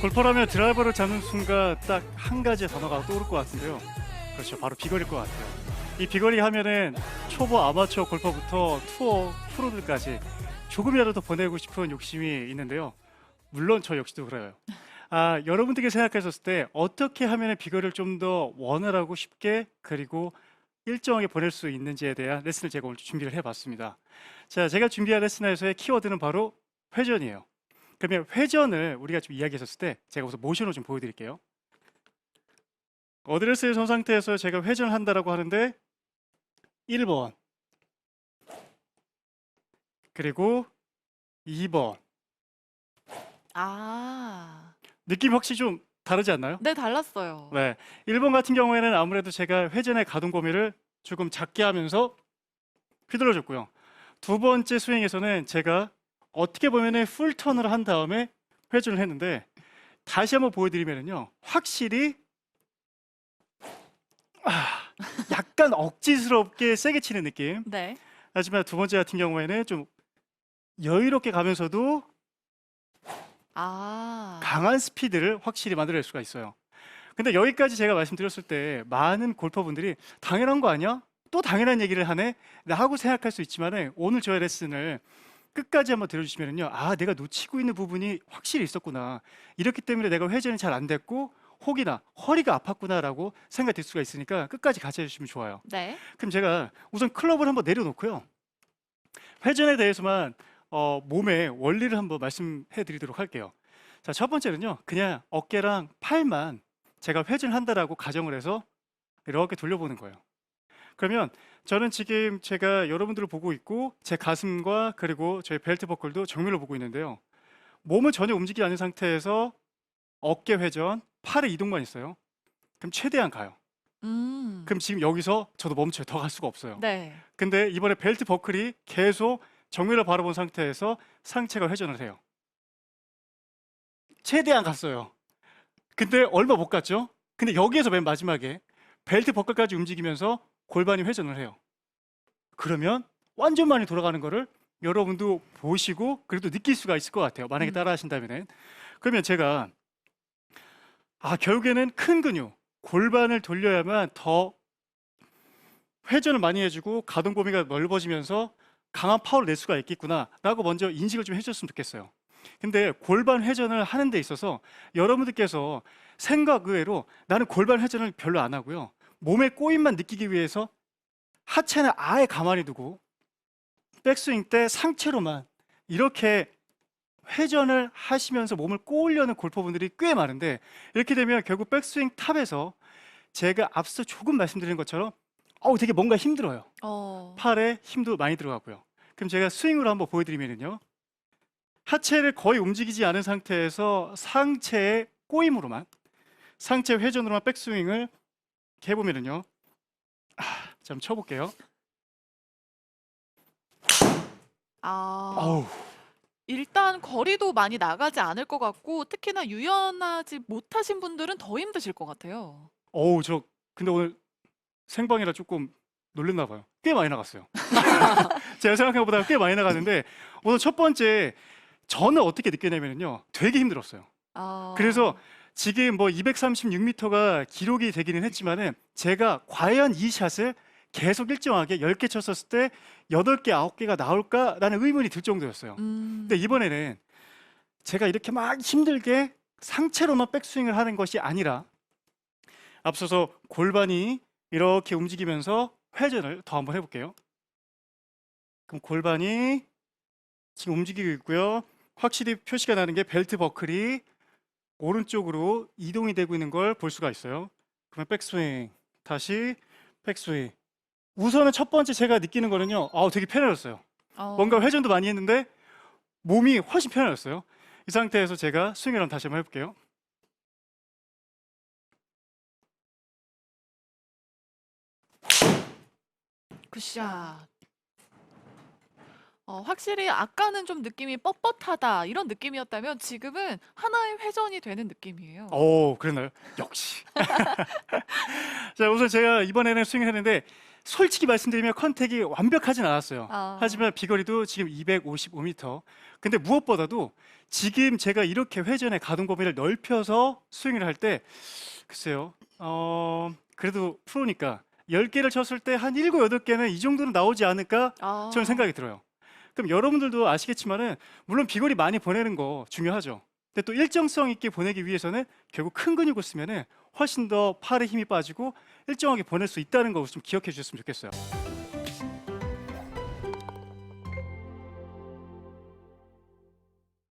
골퍼라면 드라이버를 잡는 순간 딱 한 가지 단어가 떠오를 것 같은데요. 그렇죠. 바로 비거리일 것 같아요. 이 비거리 하면은 초보 아마추어 골퍼부터 투어 프로들까지 조금이라도 더 보내고 싶은 욕심이 있는데요. 물론 저 역시도 그래요. 아, 여러분들께 생각하셨을 때 어떻게 하면 비거리를 좀 더 원활하고 쉽게 그리고 일정하게 보낼 수 있는지에 대한 레슨을 제가 오늘 준비를 해봤습니다. 자, 제가 준비한 레슨에서의 키워드는 바로 회전이에요. 그러면 회전을 우리가 좀 이야기했었을 때 제가 우선 모션을 좀 보여드릴게요. 어드레스에 선 상태에서 제가 회전을 한다라고 하는데 1번 그리고 2번 아. 느낌 확실히 좀 다르지 않나요? 네, 달랐어요. 네. 1번 같은 경우에는 아무래도 제가 회전의 가동 범위를 조금 작게 하면서 휘둘러줬고요. 두 번째 스윙에서는 제가 어떻게 보면은 풀턴을 한 다음에 회전을 했는데 다시 한번 보여드리면은요. 확실히 아, 약간 억지스럽게 세게 치는 느낌. 네. 하지만 두 번째 같은 경우에는 좀 여유롭게 가면서도 아. 강한 스피드를 확실히 만들어낼 수가 있어요. 근데 여기까지 제가 말씀드렸을 때 많은 골퍼분들이 당연한 거 아니야? 또 당연한 얘기를 하네? 라고 생각할 수 있지만 오늘 저의 레슨을 끝까지 한번 들어주시면요. 아, 내가 놓치고 있는 부분이 확실히 있었구나. 이렇기 때문에 내가 회전이 잘 안 됐고 혹이나 허리가 아팠구나라고 생각이 들 수가 있으니까 끝까지 같이 해주시면 좋아요. 네. 그럼 제가 우선 클럽을 한번 내려놓고요. 회전에 대해서만 어, 몸의 원리를 한번 말씀해 드리도록 할게요. 자, 첫 번째는요. 그냥 어깨랑 팔만 제가 회전한다라고 가정을 해서 이렇게 돌려보는 거예요. 그러면 저는 지금 제가 여러분들을 보고 있고 제 가슴과 그리고 저희 벨트 버클도 정면을 보고 있는데요. 몸은 전혀 움직이지 않은 상태에서 어깨 회전, 팔의 이동만 있어요. 그럼 최대한 가요. 음. 그럼 지금 여기서 저도 멈춰요. 더 갈 수가 없어요. 네. 근데 이번에 벨트 버클이 계속 정면을 바라본 상태에서 상체가 회전을 해요. 최대한 갔어요. 근데 얼마 못 갔죠? 근데 여기에서 맨 마지막에 벨트 버클까지 움직이면서 골반이 회전을 해요. 그러면 완전 많이 돌아가는 거를 여러분도 보시고 그래도 느낄 수가 있을 것 같아요. 만약에 음. 따라 하신다면. 그러면 제가 아, 결국에는 큰 근육, 골반을 돌려야만 더 회전을 많이 해주고 가동 범위가 넓어지면서 강한 파워를 낼 수가 있겠구나라고 먼저 인식을 좀 해줬으면 좋겠어요. 근데 골반 회전을 하는 데 있어서 여러분들께서 생각 의외로 나는 골반 회전을 별로 안 하고요. 몸의 꼬임만 느끼기 위해서 하체는 아예 가만히 두고 백스윙 때 상체로만 이렇게 회전을 하시면서 몸을 꼬으려는 골퍼분들이 꽤 많은데 이렇게 되면 결국 백스윙 탑에서 제가 앞서 조금 말씀드린 것처럼 어우 되게 뭔가 힘들어요. 어. 팔에 힘도 많이 들어가고요. 그럼 제가 스윙으로 한번 보여드리면요. 하체를 거의 움직이지 않은 상태에서 상체의 꼬임으로만 상체 회전으로만 백스윙을 이렇게 해보면은요. 아, 자, 한번 쳐볼게요. 아. 어우, 일단 거리도 많이 나가지 않을 것 같고 특히나 유연하지 못하신 분들은 더 힘드실 것 같아요. 어우, 저 근데 오늘 생방이라 조금 놀랬나 봐요. 꽤 많이 나갔어요. 제가 생각한 것보다 꽤 많이 나갔는데 오늘 첫 번째 저는 어떻게 느꼈냐면요. 되게 힘들었어요. 아. 그래서 지금 뭐 236m가 기록이 되기는 했지만은 제가 과연 이 샷을 계속 일정하게 10개 쳤었을 때 8개, 9개가 나올까라는 의문이 들 정도였어요. 음. 근데 이번에는 제가 이렇게 막 힘들게 상체로만 백스윙을 하는 것이 아니라 앞서서 골반이 이렇게 움직이면서 회전을 더 한번 해볼게요. 그럼 골반이 지금 움직이고 있고요. 확실히 표시가 나는 게 벨트 버클이 오른쪽으로 이동이 되고 있는 걸 볼 수가 있어요. 그러면 백스윙 다시 백스윙. 우선은 첫 번째 제가 느끼는 거는요. 아, 되게 편해졌어요. 어. 뭔가 회전도 많이 했는데 몸이 훨씬 편해졌어요. 이 상태에서 제가 스윙을 한번 다시 한번 해볼게요. 굿샷. 어, 확실히 아까는 좀 느낌이 뻣뻣하다 이런 느낌이었다면 지금은 하나의 회전이 되는 느낌이에요. 오, 그랬나요? 역시. 자, 우선 제가 이번에는 스윙을 했는데 솔직히 말씀드리면 컨택이 완벽하진 않았어요. 아. 하지만 비거리도 지금 255m. 근데 무엇보다도 지금 제가 이렇게 회전의 가동 범위를 넓혀서 스윙을 할 때 글쎄요. 어, 그래도 프로니까 10개를 쳤을 때 한 7, 8개는 이 정도는 나오지 않을까 아. 저는 생각이 들어요. 그럼 여러분들도 아시겠지만은 물론 비거리 많이 보내는 거 중요하죠. 근데 또 일정성 있게 보내기 위해서는 결국 큰 근육을 쓰면은 훨씬 더 팔에 힘이 빠지고 일정하게 보낼 수 있다는 거좀 기억해 주셨으면 좋겠어요.